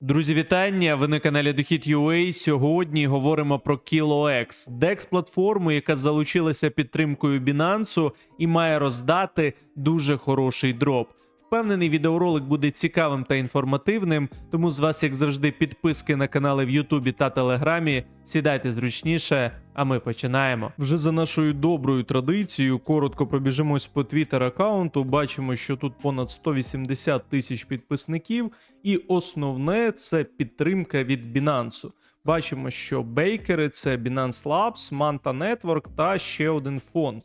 Друзі, вітання! Ви на каналі Дохід.ua. Сьогодні говоримо про KiloX, dex платформу, яка залучилася підтримкою Binance і має роздати дуже хороший дроп. Впевнений, відеоролик буде цікавим та інформативним, тому з вас, як завжди, підписки на канали в Ютубі та Телеграмі. Сідайте зручніше, а ми починаємо. Вже за нашою доброю традицією, коротко пробіжимось по твіттер аккаунту. Бачимо, що тут понад 180 тисяч підписників, і основне це підтримка від Binance. Бачимо, що бейкери це Binance Labs, Manta Network та ще один фонд.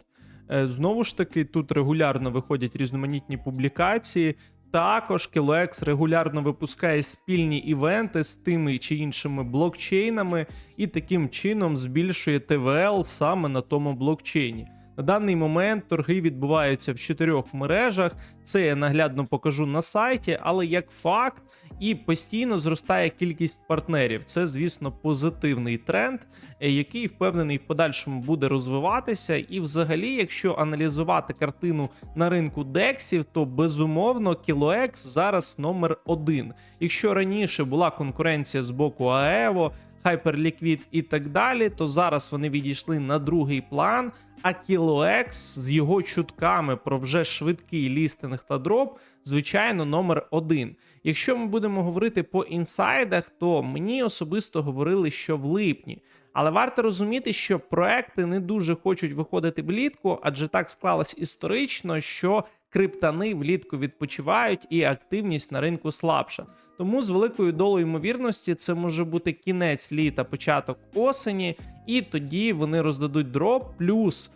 Е, Знову ж таки, тут регулярно виходять різноманітні публікації. Також KiloX регулярно випускає спільні івенти з тими чи іншими блокчейнами і таким чином збільшує ТВЛ саме на тому блокчейні. На даний момент торги відбуваються в чотирьох мережах. Це я наглядно покажу на сайті, але як факт, і постійно зростає кількість партнерів. Це, звісно, позитивний тренд, е, який впевнений в подальшому буде розвиватися. І, взагалі, якщо аналізувати картину на ринку дексів, то безумовно KiloX зараз номер один. Якщо раніше була конкуренція з боку Аево, Hyperliquid і так далі, то зараз вони відійшли на другий план. А KiloX з його чутками про вже швидкий лістинг та дроп, звичайно, номер один. Якщо ми будемо говорити по інсайдах, то мені особисто говорили, що в липні. Але варто розуміти, що проекти не дуже хочуть виходити влітку, адже так склалось історично, що криптани влітку відпочивають і активність на ринку слабша. Тому з великою долою ймовірності це може бути кінець літа, початок осені, і тоді вони роздадуть дроп. Плюс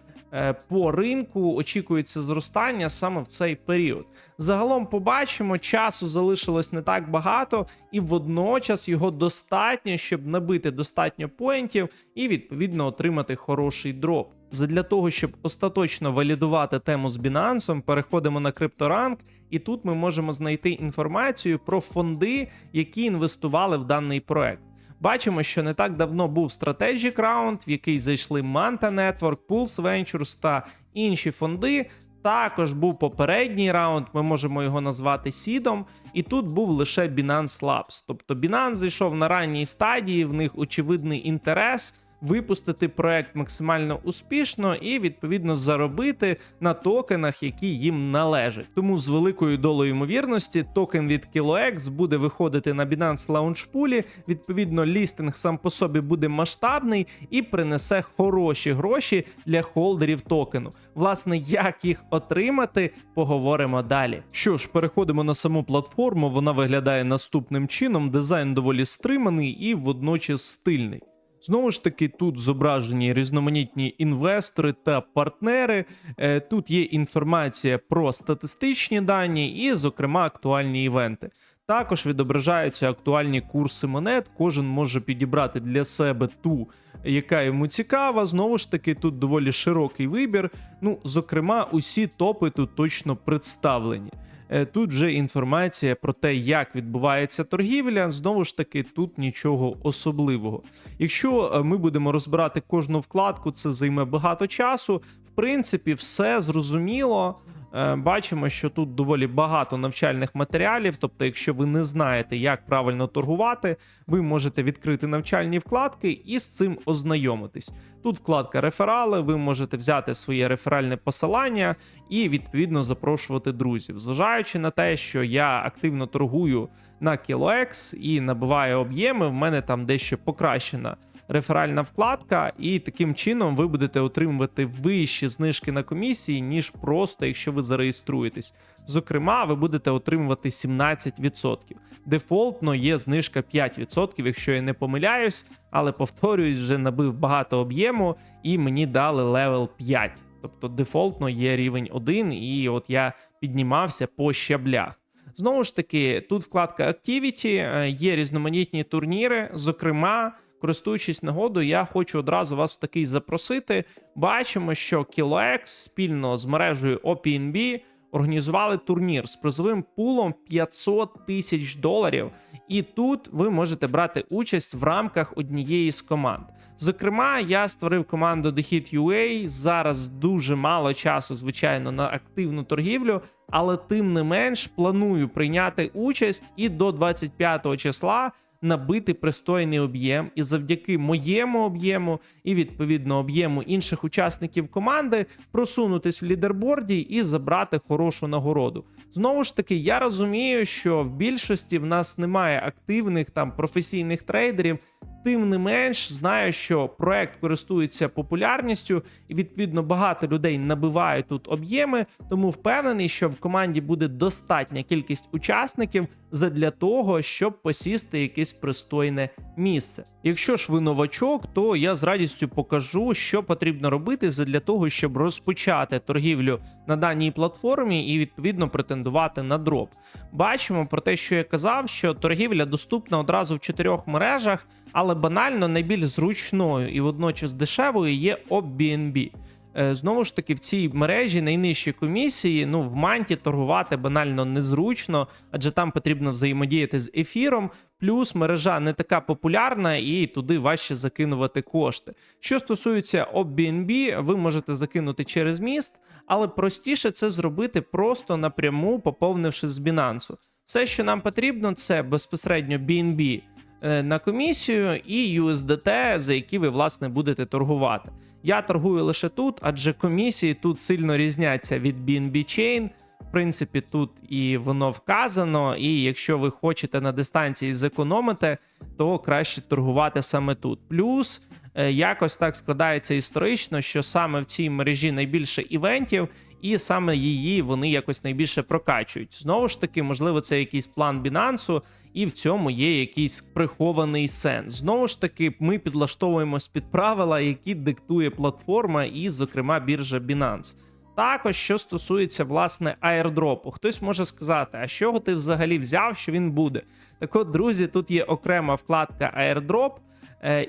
по ринку очікується зростання саме в цей період. Загалом побачимо, часу залишилось не так багато, і водночас його достатньо, щоб набити достатньо поінтів і відповідно отримати хороший дроп. Задля того, щоб остаточно валідувати тему з Binance, переходимо на CryptoRank, і тут ми можемо знайти інформацію про фонди, які інвестували в даний проект. Бачимо, що не так давно був Strategic Round, в який зайшли Manta Network, Pulse Ventures та інші фонди. Також був попередній раунд, ми можемо його назвати сідом, і тут був лише Binance Labs. Тобто Binance зайшов на ранній стадії, в них очевидний інтерес випустити проект максимально успішно і відповідно заробити на токенах, які їм належать. Тому з великою долею ймовірності токен від KiloX буде виходити на Binance Launch Відповідно, лістинг сам по собі буде масштабний і принесе хороші гроші для холдерів токену. Власне, як їх отримати, поговоримо далі. Що ж, переходимо на саму платформу. Вона виглядає наступним чином. Дизайн доволі стриманий і водночас стильний. Знову ж таки, тут зображені різноманітні інвестори та партнери. Е, Тут є інформація про статистичні дані і, зокрема, актуальні івенти. Також відображаються актуальні курси монет. Кожен може підібрати для себе ту, яка йому цікава. Знову ж таки, тут доволі широкий вибір. Ну, зокрема, усі топи тут точно представлені. Е, Тут вже інформація про те, як відбувається торгівля. Знову ж таки, тут нічого особливого. Якщо е, ми будемо розбирати кожну вкладку, це займе багато часу. В принципі, все зрозуміло. Е, Бачимо, що тут доволі багато навчальних матеріалів. Тобто, якщо ви не знаєте, як правильно торгувати, ви можете відкрити навчальні вкладки і з цим ознайомитись. Тут вкладка реферали, ви можете взяти своє реферальне посилання і відповідно запрошувати друзів. Зважаючи на те, що я активно торгую на KiloX і набиваю об'єми, в мене там дещо покращена реферальна вкладка, і таким чином ви будете отримувати вищі знижки на комісії, ніж просто якщо ви зареєструєтесь. Зокрема, ви будете отримувати 17%. Дефолтно є знижка 5%, якщо я не помиляюсь, але повторююсь, вже набив багато об'єму, і мені дали левел 5. Тобто дефолтно є рівень 1, і от я піднімався по щаблях. Знову ж таки, тут вкладка Activity, е, є різноманітні турніри. Зокрема, користуючись нагодою, я хочу одразу вас в такий запросити. Бачимо, що KiloX спільно з мережею OPNB організували турнір з призовим пулом 500 тисяч доларів. І тут ви можете брати участь в рамках однієї з команд. Зокрема, я створив команду The Hit UA. Зараз дуже мало часу, звичайно, на активну торгівлю, але тим не менш планую прийняти участь і до 25 числа набити пристойний об'єм, і завдяки моєму об'єму і відповідно об'єму інших учасників команди просунутись в лідерборді і забрати хорошу нагороду. Знову ж таки, я розумію, що в більшості в нас немає активних там професійних трейдерів. Тим не менш, знаю, що проект користується популярністю, і відповідно багато людей набивають тут об'єми. Тому впевнений, що в команді буде достатня кількість учасників задля того, щоб посісти якесь пристойне місце. Якщо ж ви новачок, то я з радістю покажу, що потрібно робити задля того, щоб розпочати торгівлю на даній платформі і відповідно претендувати на дроп. Бачимо про те, що я казав, що торгівля доступна одразу в чотирьох мережах, але банально найбільш зручною і водночас дешевою є OBNB. Е, Знову ж таки, в цій мережі найнижчі комісії. Ну, в манті торгувати банально незручно, адже там потрібно взаємодіяти з ефіром. Плюс мережа не така популярна і туди важче закинувати кошти. Що стосується OBNB, ви можете закинути через міст, але простіше це зробити просто напряму, поповнивши з Binance. Все, що нам потрібно, це безпосередньо BNB на комісію і USDT, за які ви власне будете торгувати. Я торгую лише тут, адже комісії тут сильно різняться від BNB Chain. В принципі, тут і воно вказано, і якщо ви хочете на дистанції зекономити, то краще торгувати саме тут. Плюс е, якось так складається історично, що саме в цій мережі найбільше івентів, і саме її вони якось найбільше прокачують. Знову ж таки, можливо, це якийсь план Binance, і в цьому є якийсь прихований сенс. Знову ж таки, ми підлаштовуємось під правила, які диктує платформа, і, зокрема, біржа Binance. Також, що стосується власне аірдропу, хтось може сказати, а чого ти взагалі взяв, що він буде? Так от, друзі, тут є окрема вкладка аірдроп, е,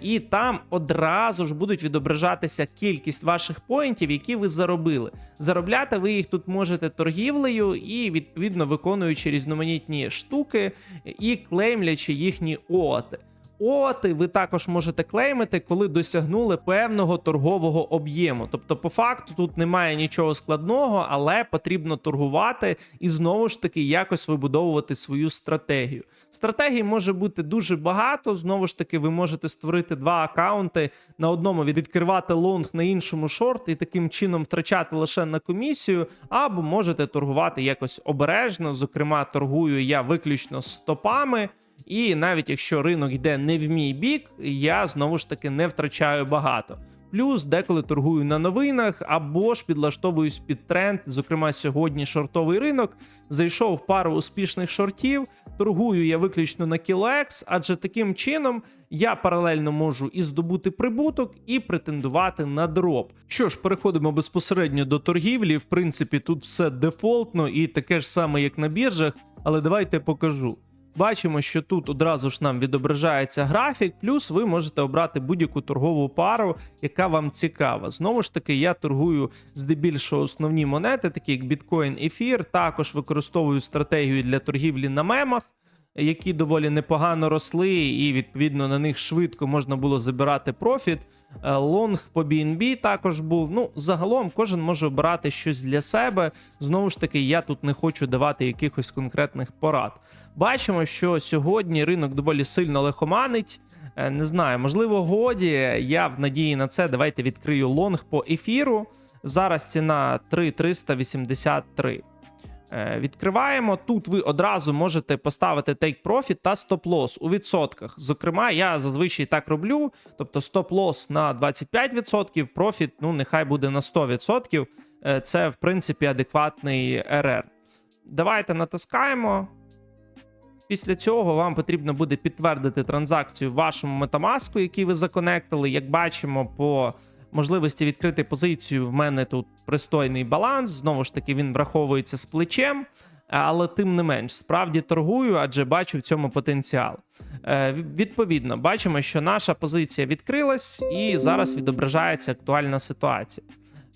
і там одразу ж будуть відображатися кількість ваших поінтів, які ви заробили. Заробляти ви їх тут можете торгівлею і відповідно виконуючи різноманітні штуки і клеймлячи їхні оати. Оти ви також можете клеймити, коли досягнули певного торгового об'єму. Тобто, по факту, тут немає нічого складного, але потрібно торгувати і знову ж таки якось вибудовувати свою стратегію. Стратегій може бути дуже багато. Знову ж таки, ви можете створити два акаунти на одному відкривати лонг, на іншому шорт, і таким чином втрачати лише на комісію, або можете торгувати якось обережно. Зокрема, торгую я виключно стопами. І навіть якщо ринок йде не в мій бік, я знову ж таки не втрачаю багато. Плюс деколи торгую на новинах або ж підлаштовуюсь під тренд. Зокрема, сьогодні шортовий ринок зайшов в пару успішних шортів. Торгую я виключно на KiloX, адже таким чином я паралельно можу і здобути прибуток, і претендувати на дроп. Що ж, переходимо безпосередньо до торгівлі. В принципі, тут все дефолтно і таке ж саме, як на біржах, але давайте покажу. Бачимо, що тут одразу ж нам відображається графік, плюс ви можете обрати будь-яку торгову пару, яка вам цікава. Знову ж таки, я торгую здебільшого основні монети, такі як біткоін, ефір. Також використовую стратегію для торгівлі на мемах. Які доволі непогано росли, і відповідно на них швидко можна було забирати профіт. Е, Лонг по BNB також був. Ну, загалом кожен може обирати щось для себе. Знову ж таки, я тут не хочу давати якихось конкретних порад. Бачимо, що сьогодні ринок доволі сильно лихоманить. Е, Не знаю, можливо, годі. Я в надії на це. Давайте відкрию лонг по ефіру. Зараз ціна 3,383. Е, Відкриваємо. Тут ви одразу можете поставити take profit та stop loss у відсотках. Зокрема, я зазвичай так роблю. Тобто stop loss на 25%, профіт, ну, нехай буде на 100%. Е, Це, в принципі, адекватний РР. Давайте натискаємо. Після цього вам потрібно буде підтвердити транзакцію в вашому Metamask, який ви законектили. Як бачимо, по можливості відкрити позицію, в мене тут пристойний баланс. Знову ж таки, він враховується з плечем, але тим не менш, справді торгую, адже бачу в цьому потенціал. Е, Відповідно, бачимо, що наша позиція відкрилась, і зараз відображається актуальна ситуація.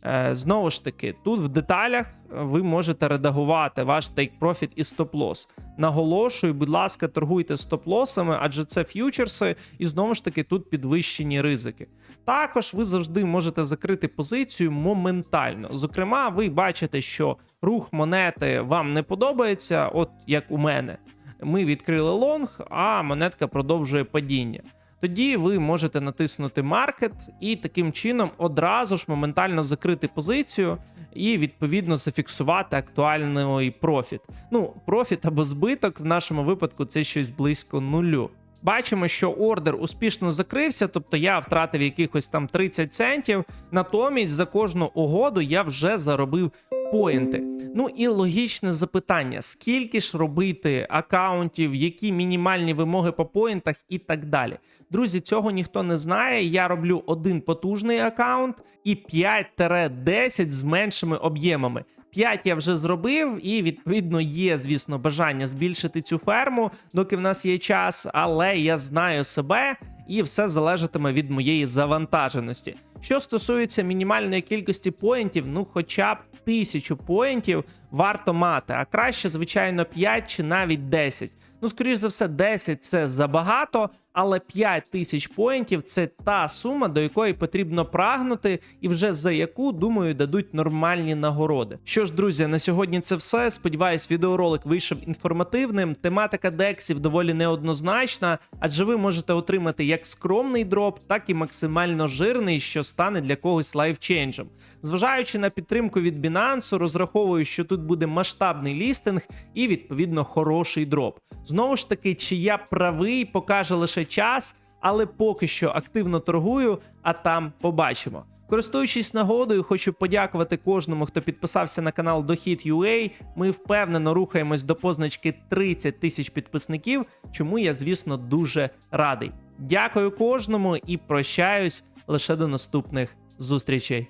Е, Знову ж таки, тут в деталях ви можете редагувати ваш profit і стоп-лосс. Наголошую, будь ласка, торгуйте стоп-лосами, адже це ф'ючерси, і знову ж таки тут підвищені ризики. Також ви завжди можете закрити позицію моментально. Зокрема, ви бачите, що рух монети вам не подобається, от як у мене. Ми відкрили лонг, а монетка продовжує падіння. Тоді ви можете натиснути маркет і таким чином одразу ж моментально закрити позицію і відповідно зафіксувати актуальний профіт. Ну, профіт або збиток в нашому випадку це щось близько нулю. Бачимо, що ордер успішно закрився, тобто я втратив якихось там 30 центів. Натомість за кожну угоду я вже заробив поінти. Ну і логічне запитання: скільки ж робити акаунтів, які мінімальні вимоги по поінтах і так далі. Друзі, цього ніхто не знає. Я роблю один потужний акаунт і 5-10 з меншими об'ємами. 5 я вже зробив, і відповідно є, звісно, бажання збільшити цю ферму, доки в нас є час, але я знаю себе, і все залежатиме від моєї завантаженості. Що стосується мінімальної кількості поінтів, ну хоча б тисячу поінтів варто мати, а краще, звичайно, 5 чи навіть 10. Ну, скоріш за все, 10 це забагато, але 5 тисяч поінтів це та сума, до якої потрібно прагнути, і вже за яку, думаю, дадуть нормальні нагороди. Що ж, друзі, на сьогодні це все. Сподіваюсь, відеоролик вийшов інформативним. Тематика дексів доволі неоднозначна, адже ви можете отримати як скромний дроп, так і максимально жирний, що стане для когось лайфченджем. Зважаючи на підтримку від Binance, розраховую, що тут буде масштабний лістинг і відповідно хороший дроп. Знову ж таки, чи я правий, покаже лише час, але поки що активно торгую, а там побачимо. Користуючись нагодою, хочу подякувати кожному, хто підписався на канал Дохід.ua. Ми впевнено рухаємось до позначки 30 тисяч підписників, чому я, звісно, дуже радий. Дякую кожному і прощаюсь лише до наступних зустрічей.